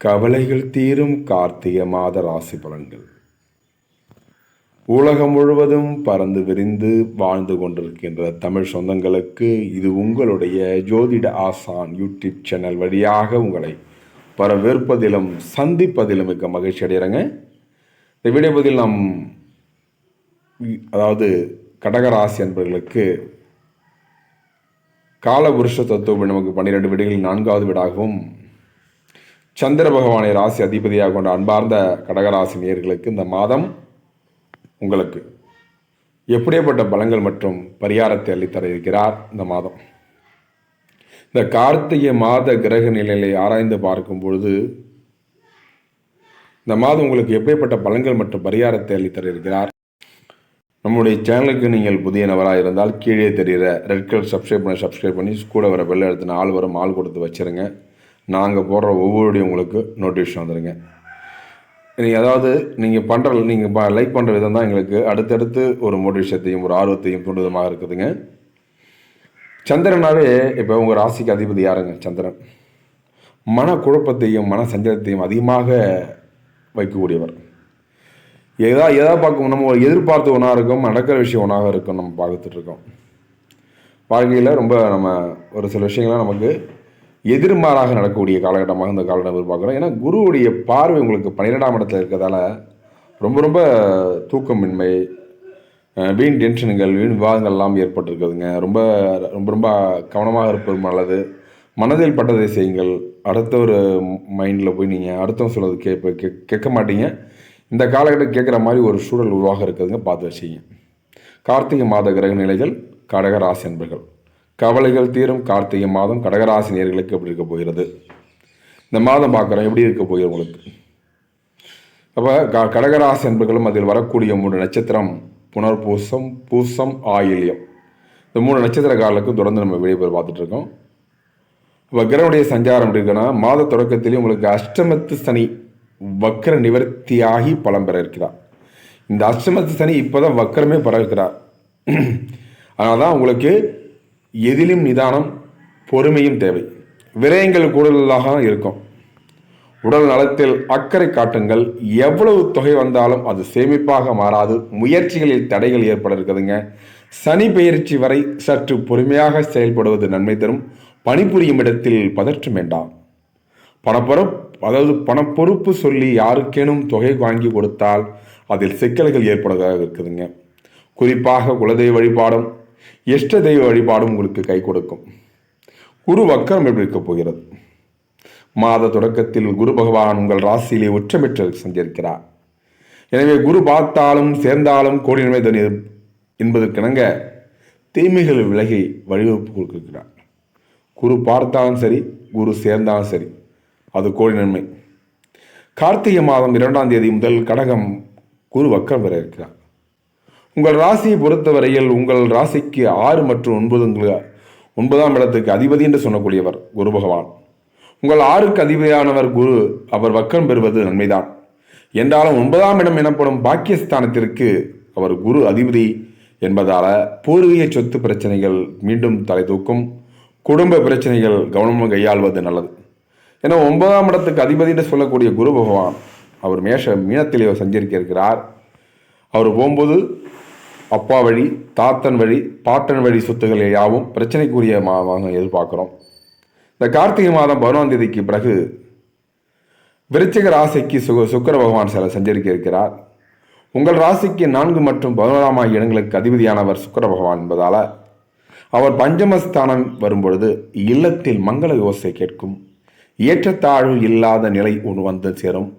கவலைகள் தீரும் கார்த்திகை மாத ராசி பலன்கள். உலகம் முழுவதும் பறந்து விரிந்து வாழ்ந்து கொண்டிருக்கின்ற தமிழ் சொந்தங்களுக்கு இது உங்களுடைய ஜோதிட ஆசான் யூடியூப் சேனல் வழியாக உங்களை வரவேற்பதிலும் சந்திப்பதிலும் மிக்க மகிழ்ச்சி அடைகிறேங்க. இந்த வீடியோ பதில் நாம் அதாவது கடகராசி என்பவர்களுக்கு காலபுருஷ தத்துவம் நமக்கு பன்னிரெண்டு வீடுகளில் நான்காவது வீடாகவும் சந்திர பகவானை ராசி அதிபதியாக கொண்ட அன்பார்ந்த கடகராசி நேர்களுக்கு இந்த மாதம் உங்களுக்கு எப்படியப்பட்ட பலங்கள் மற்றும் பரிகாரத்தை அள்ளித்தர இருக்கிறார் இந்த மாதம். இந்த கார்த்திகை மாத கிரக நிலையை ஆராய்ந்து பார்க்கும் பொழுது இந்த மாதம் உங்களுக்கு எப்படிப்பட்ட பலன்கள் மற்றும் பரிகாரத்தை அளித்தர இருக்கிறார்? நம்முடைய சேனலுக்கு நீங்கள் புதிய நபராக இருந்தால் கீழே தெரிகிற ரெட் கலர் சப்ஸ்கிரைப் பண்ணி சப்ஸ்கிரைப் பண்ணி கூட வர பெல் எடுத்து ஆள் வரும் ஆள் கொடுத்து வச்சுருங்க. நாங்கள் போடுற ஒவ்வொருடைய உங்களுக்கு நோட்டிஃபிகேஷன் வந்துடுங்க நீங்கள் அதாவது நீங்கள் பண்ணுற நீங்கள் லைக் பண்ணுற விதம் தான் எங்களுக்கு அடுத்தடுத்து ஒரு மோட்டிவேஷத்தையும் ஒரு ஆர்வத்தையும் தூண்டுதமாக இருக்குதுங்க. சந்திரனாவே இப்போ உங்கள் ராசிக்கு அதிபதி யாருங்க? சந்திரன். மன குழப்பத்தையும் மன சஞ்சலத்தையும் அதிகமாக வைக்கக்கூடியவர். எதா எதா பார்க்கும் நம்ம எதிர்பார்த்து ஒன்றா இருக்கும் நடக்கிற விஷயம் ஒன்றாக இருக்கும் நம்ம பார்த்துட்ருக்கோம் வாழ்க்கையில் ரொம்ப நம்ம ஒரு சில விஷயங்கள்லாம் நமக்கு எதிர்மாறாக நடக்கக்கூடிய காலகட்டமாக இந்த காலகட்டம் எதிர்பார்க்குறோம். ஏன்னா குருவுடைய பார்வை உங்களுக்கு பன்னிரெண்டாம் இடத்துல இருக்கிறதால ரொம்ப ரொம்ப தூக்கமின்மை வீண் டென்ஷனுங்கள் வீண் விவாதங்கள் எல்லாம் ஏற்பட்டிருக்குதுங்க. ரொம்ப ரொம்ப ரொம்ப கவனமாக இருப்பது நல்லது. மனதில் பட்டதை செய்யுங்கள். அடுத்த ஒரு மைண்டில் போய் நீங்கள் அடுத்தவங்க சொல்கிறது கேட்ப கே கேட்க மாட்டீங்க. இந்த காலகட்டம் கேட்குற மாதிரி ஒரு சூழல் உருவாக இருக்குதுங்க. பார்த்து வச்சிங்க கார்த்திகை மாத கிரக நிலைகள் கடகராசி என்பர்கள் கவலைகள் தீரும் கார்த்திகை மாதம் கடகராசி நேர்களுக்கு எப்படி இருக்க போகிறது? இந்த மாதம் பார்க்குறோம் எப்படி இருக்க போகிறது உங்களுக்கு? அப்போ க கடகராசி என்பர்களும் அதில் வரக்கூடிய மூன்று நட்சத்திரம் புனர்பூசம் பூசம் ஆயில்யம். இந்த மூணு நட்சத்திர காலுக்கும் தொடர்ந்து நம்ம வெளியே போய் பார்த்துட்டு இப்போ கிரகனுடைய சஞ்சாரம் இருக்குன்னா மாத தொடக்கத்திலேயே உங்களுக்கு அஷ்டமத்து சனி வக்கர நிவர்த்தியாகி பலம் பெற இருக்கிறார். இந்த அஷ்டமத்து சனி இப்போ தான் வக்கரமே பெற இருக்கிறார் அதனால தான் உங்களுக்கு எதிலும் நிதானம் பொறுமையும் தேவை. விரயங்கள் கூடுதலாக இருக்கும். உடல் நலத்தில் அக்கறை காட்டுங்கள். எவ்வளவு தொகை வந்தாலும் அது சேமிப்பாக மாறாது. முயற்சிகளில் தடைகள் ஏற்பட இருக்குதுங்க சனி பெயர்ச்சி வரை சற்று பொறுமையாக செயல்படுவது நன்மை தரும். பணிபுரியும் இடத்தில் பதற்றம் வேண்டாம். பணப்பொறுப்பு அதாவது பணப்பொறுப்பு சொல்லி யாருக்கேனும் தொகை வாங்கி கொடுத்தால் அதில் சிக்கல்கள் ஏற்படுவதாக இருக்குதுங்க. குறிப்பாக குலதெய்வ வழிபாடும் இஷ்ட தெய்வ வழிபாடும் உங்களுக்கு கை கொடுக்கும். குரு வக்கரம் எப்படி இருக்க போகிறது? மாத தொடக்கத்தில் குரு பகவான் உங்கள் ராசியிலே உச்சமிட்டு சஞ்சரிக்கிறார். எனவே குரு பார்த்தாலும் சேர்ந்தாலும் கோடி நன்மை தனி என்பதற்கிணங்க தீமைகள் விலகி வழிவகுப்பு கொடுக்கிறார். குரு பார்த்தாலும் சரி குரு சேர்ந்தாலும் சரி அது கோடி நன்மை. கார்த்திகை மாதம் இரண்டாம் தேதி முதல் கடகம் குரு வக்கரம் பெற இருக்கிறார். உங்கள் ராசியை பொறுத்தவரையில் உங்கள் ராசிக்கு ஆறு மற்றும் ஒன்பது ஒன்பதாம் இடத்துக்கு அதிபதி என்று சொல்லக்கூடியவர் குரு பகவான். உங்கள் ஆறுக்கு அதிபதியானவர் குரு அவர் வக்கம் பெறுவது நன்மைதான். என்றாலும் ஒன்பதாம் இடம் எனப்படும் பாக்கியஸ்தானத்திற்கு அவர் குரு அதிபதி என்பதால் பூர்வீக சொத்து பிரச்சனைகள் மீண்டும் தலை தூக்கும். குடும்ப பிரச்சனைகள் கவனமாக கையாள்வது நல்லது. ஏன்னா ஒன்பதாம் இடத்துக்கு அதிபதி என்று சொல்லக்கூடிய குரு பகவான் அவர் மேஷ மீனத்திலே சஞ்சரிக்க இருக்கிறார். அவர் போகும்போது அப்பா வழி தாத்தன் வழி பாட்டன் வழி சொத்துக்கள் யாவும் பிரச்சனைக்குரிய மாதமாக எதிர்பார்க்குறோம். இந்த கார்த்திகை மாதம் பதினொன்றாம் தேதிக்கு பிறகு விருச்சிக ராசிக்கு சுக சுக்கர பகவான் சில சஞ்சரிக்க இருக்கிறார். உங்கள் ராசிக்கு நான்கு மற்றும் பதினோராம் ஆகிய இடங்களுக்கு அதிபதியானவர் சுக்கர பகவான் என்பதால் அவர் பஞ்சமஸ்தானம் வரும்பொழுது இல்லத்தில் மங்கள யோசை கேட்கும். ஏற்றத்தாழ்வு இல்லாத நிலை ஒன்று வந்து சேரும்.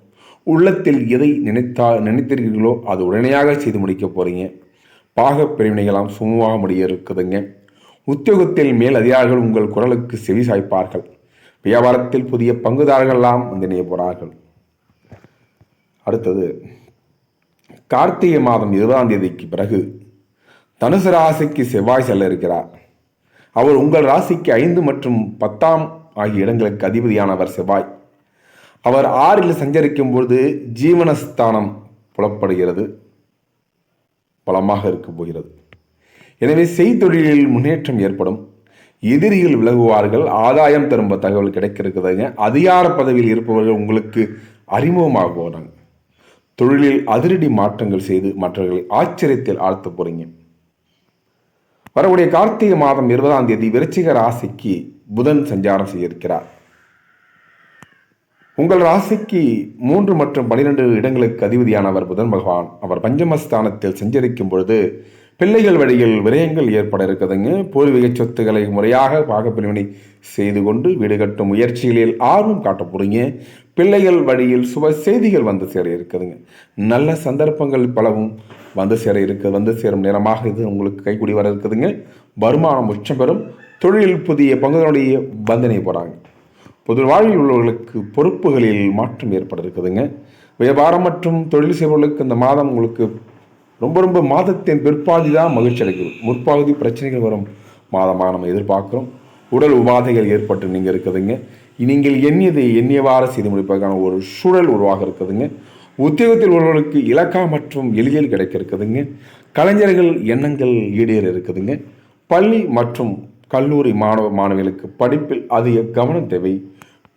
உள்ளத்தில் எதை நினைத்தா நினைத்தீர்களோ அது உடனடியாக செய்து முடிக்க போகிறீங்க பாக பிரிவினைகளாம் சுமூகமாக முடிய இருக்குதுங்க உத்தியோகத்தில் மேல் அதிகாரிகள் உங்கள் குரலுக்கு செவி சாய்ப்பார்கள். வியாபாரத்தில் புதிய பங்குதாரர்கள்லாம் வந்து இணைய போகிறார்கள் அடுத்தது கார்த்திகை மாதம் இருபதாம் தேதிக்கு பிறகு தனுசு ராசிக்கு செவ்வாய் செல்ல இருக்கிறார். அவர் உங்கள் ராசிக்கு ஐந்து மற்றும் பத்தாம் ஆகிய இடங்களுக்கு அதிபதியானவர் செவ்வாய். அவர் ஆறில் சஞ்சரிக்கும் பொழுது ஜீவனஸ்தானம் புலப்படுகிறது. பலமாக இருக்க போகிறது. எனவே செய்தொழிலில் முன்னேற்றம் ஏற்படும். எதிரிகள் விலகுவார்கள் ஆதாயம் தரும் தகவல் கிடைக்கிறதுங்க அதிகார பதவியில் இருப்பவர்கள் உங்களுக்கு அறிமுகமாக போகிறாங்க தொழிலில் அதிரடி மாற்றங்கள் செய்து மற்றவர்களை ஆச்சரியத்தில் ஆழ்த்த போறீங்க. வரக்கூடிய கார்த்திகை மாதம் இருபதாம் தேதி விருச்சிக ராசிக்கு புதன் சஞ்சாரம் செய்திருக்கிறார். உங்கள் ராசிக்கு மூன்று மற்றும் பனிரெண்டு இடங்களுக்கு அதிபதியானவர் புதன் பகவான். அவர் பஞ்சமஸ்தானத்தில் சஞ்சரிக்கும் பொழுது பிள்ளைகள் வழியில் விரயங்கள் ஏற்பட இருக்குதுங்க பூர்வீக சொத்துக்களை முறையாக பாகப்பிரிவினை செய்து கொண்டு வீடு கட்டும் முயற்சிகளில் ஆர்வம் காட்ட போறீங்க பிள்ளைகள் வழியில் சுப செய்திகள் வந்து சேர இருக்குதுங்க நல்ல சந்தர்ப்பங்கள் பலவும் வந்து சேர இருக்கு. வந்து சேரும் நேரமாக இது உங்களுக்கு கைகூடி வர இருக்குதுங்க. வருமானம் உச்சம் பெறும். தொழிலில் புதிய பங்குகளுடைய பந்தனை போகிறாங்க பொது வாழ்வில் உள்ளவர்களுக்கு பொறுப்புகளில் மாற்றம் ஏற்பட இருக்குதுங்க வியாபாரம் மற்றும் தொழில் செய்பவர்களுக்கு இந்த மாதம் உங்களுக்கு ரொம்ப ரொம்ப மாதத்தின் பிற்பாதி தான் மகிழ்ச்சி அளிக்கும் முற்பாகுதி பிரச்சனைகள் வரும் மாதமாக நம்ம எதிர்பார்க்குறோம். உடல் உபாதைகள் ஏற்பட்டு நீங்கள் இருக்குதுங்க. நீங்கள் எண்ணியதை எண்ணியவாறு செய்து முடிப்பதற்கான ஒரு சூழல் உருவாக இருக்குதுங்க. உத்தியோகத்தில் உள்ளவர்களுக்கு இலக்கா மற்றும் எளிதில் கிடைக்க இருக்குதுங்க. கலைஞர்கள் எண்ணங்கள் ஈடேற இருக்குதுங்க. பள்ளி மற்றும் கல்லூரி மாணவ மாணவிகளுக்கு படிப்பில் அதிக கவனம் தேவை.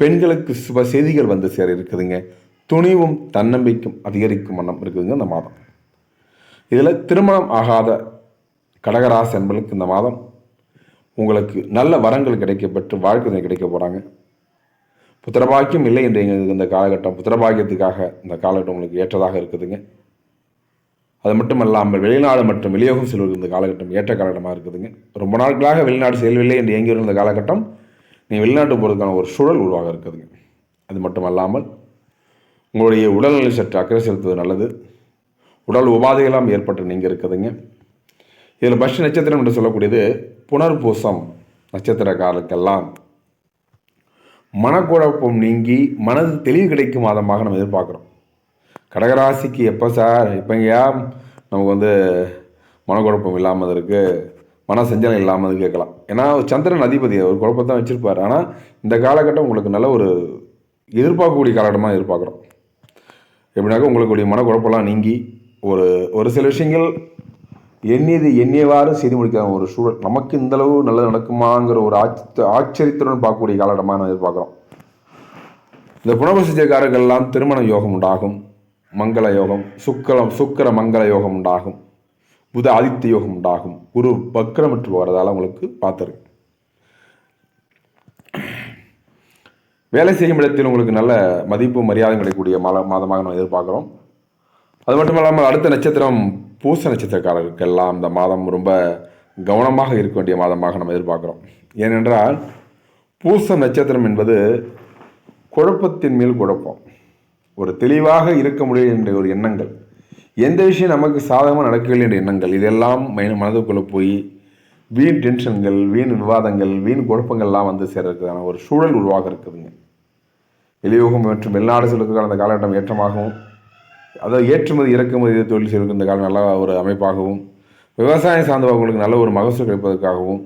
பெண்களுக்கு சுப செய்திகள் வந்து சேர இருக்குதுங்க. துணிவும் தன்னம்பிக்கும் அதிகரிக்கும் வண்ணம் இருக்குதுங்க இந்த மாதம். இதில் திருமணம் ஆகாத கடகராசி என்பளுக்கு இந்த மாதம் உங்களுக்கு நல்ல வரங்கள் கிடைக்கப்பட்டு வாழ்க்கை கிடைக்க போகிறாங்க புத்திரபாக்கியம் இல்லை என்று எங்களுக்கு இந்த காலகட்டம் புத்திரபாக்கியத்துக்காக இந்த காலகட்டம் உங்களுக்கு ஏற்றதாக இருக்குதுங்க. அது மட்டும் இல்லாமல் வெளிநாடு மற்றும் வெளியோகம் செல்வதற்கு இந்த காலகட்டம் ஏற்ற காலகட்டமாக இருக்குதுங்க. ரொம்ப நாட்களாக வெளிநாடு செல்லவில்லை என்று இயங்கி இருந்த காலகட்டம் நீங்கள் வெளிநாட்டு போகிறதுக்கான ஒரு சூழல் உருவாக இருக்குதுங்க. அது மட்டும் அல்லாமல் உங்களுடைய உடல்நிலை சற்று அக்கறை செலுத்துவது நல்லது. உடல் உபாதைகளாம் ஏற்பட்டு நீங்கள் இருக்குதுங்க. இதில் பஷ் நட்சத்திரம் என்று சொல்லக்கூடியது புனர்பூசம் நட்சத்திர காலக்கெல்லாம் மனக்குழப்பம் நீங்கி மனது தெளிவு கிடைக்கும் மாதமாக நம்ம எதிர்பார்க்குறோம். கடகராசிக்கு எப்போ சார்? எப்போங்கயா நமக்கு வந்து மனக்குழப்பம் இல்லாமல் இருக்குது மன செஞ்சலம் இல்லாமல் கேட்கலாம். ஏன்னா சந்திரன் அதிபதி ஒரு குழப்பத்தான் வச்சுருப்பார். ஆனால் இந்த காலகட்டம் உங்களுக்கு நல்ல ஒரு எதிர்பார்க்கக்கூடிய காலகட்டமாக எதிர்பார்க்குறோம். எப்படின்னாக்கா உங்களுக்குடைய மனக்குழப்பெல்லாம் நீங்கி ஒரு ஒரு சில விஷயங்கள் எண்ணியது எண்ணியவாறு செய்து முடிக்காத ஒரு சூழல். நமக்கு இந்தளவு நல்லது நடக்குமாங்கிற ஒரு ஆச்ச ஆச்சரியத்துடன் பார்க்கக்கூடிய காலகட்டமாக நம்ம எதிர்பார்க்குறோம். இந்த புனபசிச்சக்காரர்கள்லாம் திருமண யோகம் உண்டாகும் மங்கள யோகம் சுக்கரம் சுக்கர மங்கள யோகம் உண்டாகும். புத ஆதித்ய யோகம் உண்டாகும். குரு பக்கிரமற்று போகிறதால உங்களுக்கு பார்த்துருக்கு வேலை செய்யும் இடத்தில் உங்களுக்கு நல்ல மதிப்பு மரியாதை கிடைக்கக்கூடிய மாத மாதமாக நம்ம எதிர்பார்க்குறோம். அது மட்டும் இல்லாமல் அடுத்த நட்சத்திரம் பூச நட்சத்திரக்காரர்களுக்கெல்லாம் இந்த மாதம் ரொம்ப கவனமாக இருக்க வேண்டிய மாதமாக நம்ம எதிர்பார்க்குறோம். ஏனென்றால் பூச நட்சத்திரம் என்பது குழப்பத்தின் மேல் குழப்பம். ஒரு தெளிவாக இருக்க முடியும் என்ற ஒரு எண்ணங்கள். எந்த விஷயம் நமக்கு சாதகமாக நடக்கவில்லை என்ற எண்ணங்கள் இதெல்லாம் மனதுக்குள்ளே போய் வீண் டென்ஷன்கள் வீண் விவாதங்கள் வீண் குழப்பங்கள்லாம் வந்து சேர்றதுக்கான ஒரு சூழல் உருவாக இருக்குதுங்க. வெளியோகம் மற்றும் வெளிநாடு செல்வதற்கான அந்த காலகட்டம் ஏற்றமாகவும் அதாவது ஏற்றுமதி இறக்குமதி தொழில் செய்வதற்கு இந்த காலம் நல்ல ஒரு அமைப்பாகவும் விவசாயம் சார்ந்தவர்களுக்கு நல்ல ஒரு மகசூல் கிடைப்பதற்காகவும்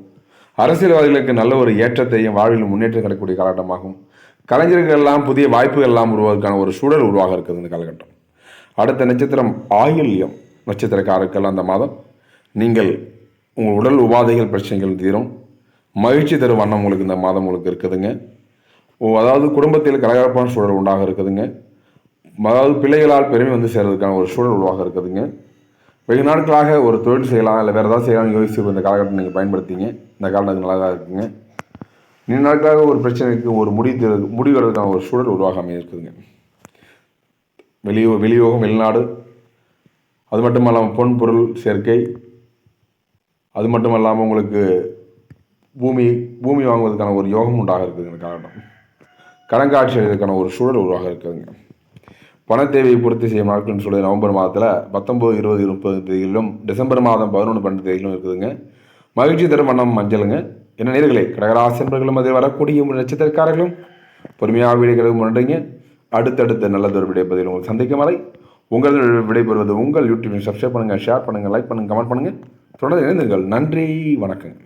அரசியல்வாதிகளுக்கு நல்ல ஒரு ஏற்றத்தையும் வாழ்வில் முன்னேற்றம் கிடைக்கக்கூடிய காலகட்டமாகும் கலைஞர்கள் எல்லாம் புதிய வாய்ப்புகள் எல்லாம் உருவாவதற்கான ஒரு சூழல் உருவாக இருக்குது இந்த காலகட்டம். அடுத்த நட்சத்திரம் ஆயுள்யம் நட்சத்திரக்காரர்கள் அந்த மாதம். நீங்கள் உங்கள் உடல் உபாதைகள் பிரச்சனைகள் தீரும். மகிழ்ச்சி தரும் வண்ணம் உங்களுக்கு இந்த மாதம் உங்களுக்கு இருக்குதுங்க. அதாவது குடும்பத்தில் கலகலப்பான சூழல் உண்டாக இருக்குதுங்க. அதாவது பிள்ளைகளால் பெருமை வந்து சேர்றதுக்கான ஒரு சூழல் உருவாக இருக்குதுங்க. வெகு நாட்களாக ஒரு தொழில் செய்யலாம் இல்லை வேறு ஏதாவது செய்யலாம் யோசிச்சு இந்த காலகட்டம் நீங்கள் பயன்படுத்திங்க. இந்த காலம் நல்லா தான் இருக்குங்க. நீண்ட நாட்களாக ஒரு பிரச்சனைக்கு ஒரு முடிவு முடிவெடுறதுக்கான ஒரு சூழல் உருவாகாமல் இருக்குதுங்க. வெளியோ வெளியோகம் வெளிநாடு. அது மட்டும் இல்லாமல் பொன் பொருள் சேர்க்கை. அது மட்டும் இல்லாமல் உங்களுக்கு பூமி பூமி வாங்குவதற்கான ஒரு யோகம் உண்டாக இருக்குது இந்த காலகட்டம் கடங்காட்சி இதற்கான ஒரு சூழல் உருவாக இருக்குதுங்க. பண தேவையை பூர்த்தி செய்யும் நாட்கள்னு சொல்லி நவம்பர் மாதத்தில் பத்தொம்போது இருபது முப்பது தேதியிலும் டிசம்பர் மாதம் பதினொன்று பன்னெண்டு தேதியிலும் இருக்குதுங்க. மகிழ்ச்சி தரும் வண்ணம் மஞ்சளுங்க. என்ன நேர்களை கடகராசன்பர்களும் அதில் வரக்கூடிய நட்சத்திரக்காரர்களும் பொறுமையாக வீடுகளும் நன்றிங்க. அடுத்தடுத்த நல்லதொரு விடைப்பதில் உங்களுக்கு சந்திக்கும் வரை உங்கள் விடைபெறுவது உங்கள் யூடியூப் சப்ஸ்கிரைப் பண்ணுங்கள் ஷேர் பண்ணுங்கள் லைக் பண்ணுங்கள் கமெண்ட் பண்ணுங்கள் தொடர்ந்து இணைந்துங்கள் நன்றி வணக்கம்.